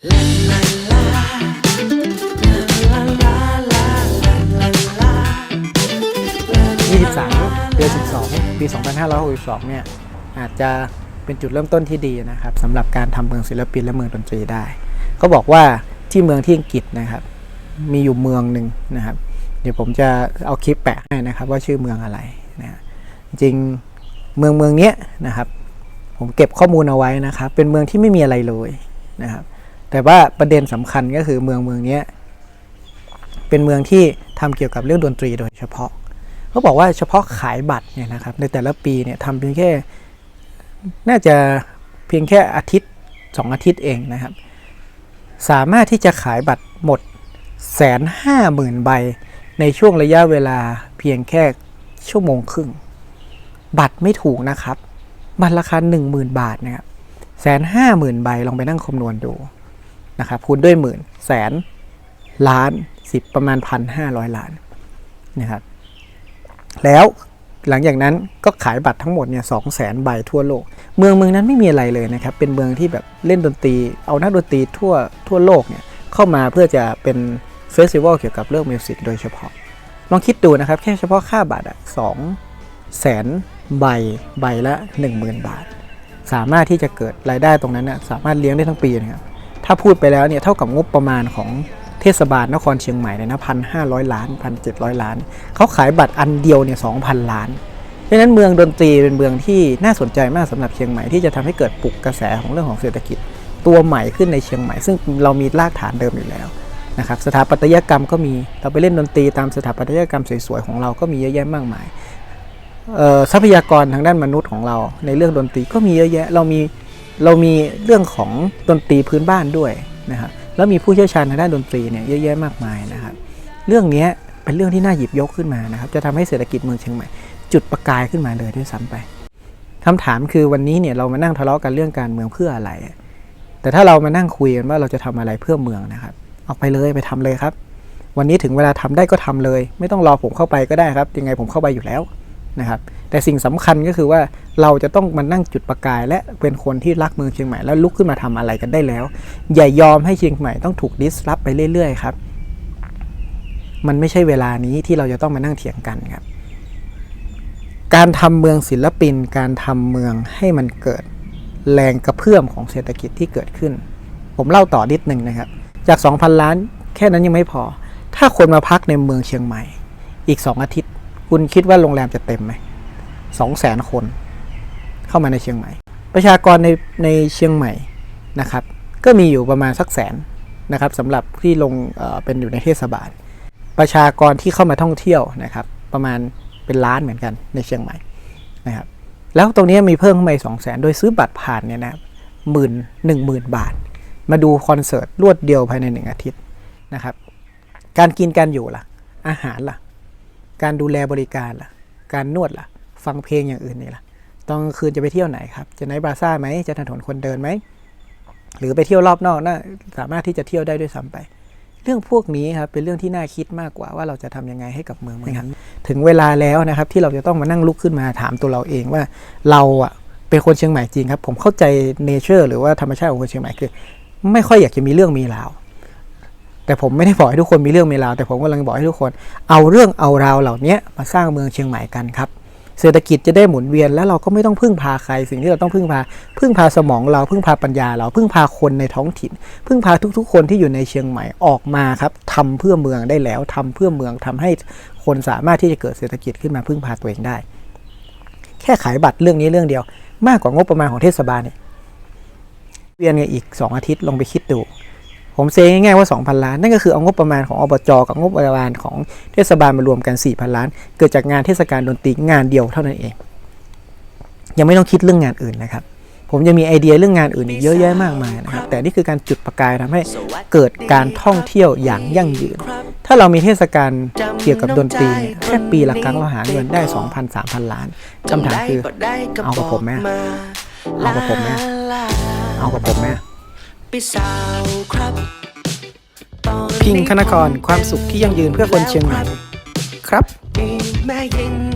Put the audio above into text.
23เดือน12 ปี 2562 เนี่ย อาจจะเป็นจุดเริ่มต้นที่ดีนะครับสำหรับการทำเมืองศิลปินและเมืองดนตรีได้เขาบอกว่าที่เมืองที่อังกฤษนะครับ มีอยู่เมืองหนึ่งนะครับ เดี๋ยวผมจะเอาคลิปแปะให้นะครับ ว่าชื่อเมืองอะไรนะฮะจริงเมืองเมืองเนี้ยนะครับ ผมเก็บข้อมูลเอาไว้นะครับ เป็นเมืองที่ไม่มีอะไรเลยนะครับ แต่ว่าประเด็นสำคัญก็คือเมืองเมืองนี้เป็นเมืองที่ทำเกี่ยวกับเรื่องดนตรีโดยเฉพาะเขาบอกว่าเฉพาะขายบัตรเนี่ยนะครับในแต่ละปีเนี่ยทำเพียงแค่ น่าจะเพียงแค่อาทิตย์สองอาทิตย์เองนะครับ สามารถที่จะขายบัตรหมดแสนห้าหมื่นใบ ในช่วงระยะเวลาเพียงแค่ชั่วโมงครึ่ง บัตรไม่ถูกนะครับ บัตรราคา 1 0,000 บาทนะครับแสนห้าหมื่นใบลองไปนั่งคำนวณดู นะครับคูณด้วยหมื่นแสนล้านสิบประมาณพันห้าร้อยล้านนะครับแล้วหลังจากนั้นก็ขายบัตรทั้งหมดเนี่ยสองแสนใบทั่วโลก เมืองเมืองนั้นไม่มีอะไรเลยนะครับ เป็นเมืองที่แบบเล่นดนตรี เอานักดนตรีทั่วทั่วโลกเนี่ยเข้ามาเพื่อจะเป็นเฟสติวัลเกี่ยวกับเรื่องมิวสิกโดยเฉพาะ ลองคิดดูนะครับ แค่เฉพาะค่าบัตรอะสองแสนใบใบละ 10,000 บาท สามารถที่จะเกิดรายได้ตรงนั้นนะสามารถเลี้ยงได้ทั้งปีนะครับ ถ้าพูดไปแล้วเนี่ยเท่ากับงบประมาณของเทศบาลนครเชียงใหม่เลยนะพันห้าร้อยล้านพันเจ็ดร้อยล้าน เขาขายบัตรอันเดียวเนี่ยสองพันล้านเพราะนั้นเมืองดนตรีเป็นเมืองที่น่าสนใจมากสำหรับเชียงใหม่ที่จะทำให้เกิดปลุกกระแสของเรื่องของเศรษฐกิจ ตัวใหม่ขึ้นในเชียงใหม่ ซึ่งเรามีรากฐานเดิมอยู่แล้วนะครับสถาปัตยกรรมก็มีเราไปเล่นดนตรีตามสถาปัตยกรรมสวยๆของเราก็มีเยอะแยะมากมายทรัพยากรทางด้านมนุษย์ของเราในเรื่องดนตรีก็มีเยอะแยะเรามี เรามีเรื่องของดนตรีพื้นบ้านด้วยนะครับแล้วมีผู้เชี่ยวชาญทางด้านดนตรีเนี่ยเยอะแยะมากมายนะครับ เรื่องนี้เป็นเรื่องที่น่าหยิบยกขึ้นมานะครับ จะทำให้เศรษฐกิจเมืองเชียงใหม่ จุดประกายขึ้นมาเลยด้วยซ้ำไปคำถามคือวันนี้เนี่ยเรามานั่งทะเลาะกันเรื่องการเมืองเพื่ออะไร แต่ถ้าเรามานั่งคุยกันว่าเราจะทำอะไรเพื่อเมืองนะครับเอาไปเลยไปทำเลยครับ วันนี้ถึงเวลาทำได้ก็ทำเลย ไม่ต้องรอผมเข้าไปก็ได้ครับยังไงผมเข้าไปอยู่แล้ว นะครับแต่สิ่งสำคัญก็คือว่าเราจะต้องมานั่งจุดประกาย และเป็นคนที่รักเมืองเชียงใหม่แล้วลุกขึ้นมาทำอะไรกันได้แล้ว อย่ายอมให้เชียงใหม่ต้องถูกดิสรับไปเรื่อยๆครับ มันไม่ใช่เวลานี้ที่เราจะต้องมานั่งเถียงกันครับ การทำเมืองศิลปิน การทำเมืองให้มันเกิดแรงกระเพื่อมของเศรษฐกิจที่เกิดขึ้น ผมเล่าต่อนิดหนึ่งนะครับ จาก 2,000 ล้าน แค่นั้นยังไม่พอ ถ้าคนมาพักในเมืองเชียงใหม่ อีก 2 อาทิตย์ คุณคิดว่าโรงแรมจะเต็มไหมสองแสนคน เข้ามาในเชียงใหม่ ประชากรในในเชียงใหม่นะครับ ก็มีอยู่ประมาณสักแสนนะครับสำหรับที่ลงเเป็นอยู่ในเทศบาล ประชากรที่เข้ามาท่องเที่ยวนะครับ ประมาณเป็นล้านเหมือนกันในเชียงใหม่นะครับ แล้วตรงนี้มีเพิ่มขึ้นมาสองแสนโดยซื้อบัตรผ่านเนี่ยนะหมื่นหนึ่งหมื่นบาท มาดูคอนเสิร์ตรวดเดียวภายในหนึ่งอาทิตย์นะครับ การกินการอยู่ล่ะ อาหารล่ะ การดูแลบริการล่ะ การนวดล่ะ ฟังเพลงอย่างอื่นนี่ล่ะตอนกลางคืนจะไปเที่ยวไหนครับ จะไนท์บาซ่าไหม จะถนนคนเดินไหม หรือไปเที่ยวรอบนอกน่าสามารถที่จะเที่ยวได้ด้วยซ้ำไป เรื่องพวกนี้ครับเป็นเรื่องที่น่าคิดมากกว่าว่าเราจะทำยังไงให้กับเมืองเมืองนั้นถึงเวลาแล้วนะครับที่เราจะต้องมานั่งลุกขึ้นมาถามตัวเราเองว่าเราอะเป็นคนเชียงใหม่จริงครับ ผมเข้าใจเนเจอร์หรือว่าธรรมชาติของคนเชียงใหม่คือ ไม่ค่อยอยากจะมีเรื่องมีราว แต่ผมไม่ได้บอกให้ทุกคนมีเรื่องมีราวแต่ผมกำลังบอกให้ทุกคน เอาเรื่องเอาราวเหล่านี้มาสร้างเมืองเชียงใหม่กันครับเศรษฐกิจจะได้หมุนเวียนแล้วเราก็ไม่ต้องพึ่งพาใคร สิ่งที่เราต้องพึ่งพา พึ่งพาสมองเราพึ่งพาปัญญาเราพึ่งพาคนในท้องถิ่น พึ่งพาทุกๆ คนที่อยู่ในเชียงใหม่ออกมาครับทำเพื่อเมืองได้แล้วทำเพื่อเมืองทำให้คนสามารถที่จะเกิดเศรษฐกิจขึ้นมาพึ่งพาตัวเองได้ แค่ขายบัตรเรื่องนี้เรื่องเดียว มากกว่างบประมาณของเทศบาลเนี่ยเวียนกันอีก 2 อาทิตย์ลงไปคิดดู ผมเซงง่ายๆว่า 2,000 ล้าน นั่นก็คือเอางบประมาณของอบจกับงบประมาณของเทศบาลมารวมกัน 4,000 ล้าน เกิดจากงานเทศกาลดนตรีงานเดียวเท่านั้นเอง ยังไม่ต้องคิดเรื่องงานอื่นนะครับ ผมยังมีไอเดียเรื่องงานอื่นอีกเยอะแยะมากมายนะครับ แต่นี่คือการจุดประกายทำให้เกิดการท่องเที่ยวอย่างยั่งยืน ถ้าเรามีเทศกาลเกี่ยวกับดนตรีแค่ปีละครั้งเราหาเงินได้ 2,000 3,000 ล้านคำถามคือเอากับผมไหมเอากับผมไหมเอากับผมไหม พิงคณกรความสุขที่ยั่งยืนเพื่อคนเชียงใหม่ครับแม่ยิง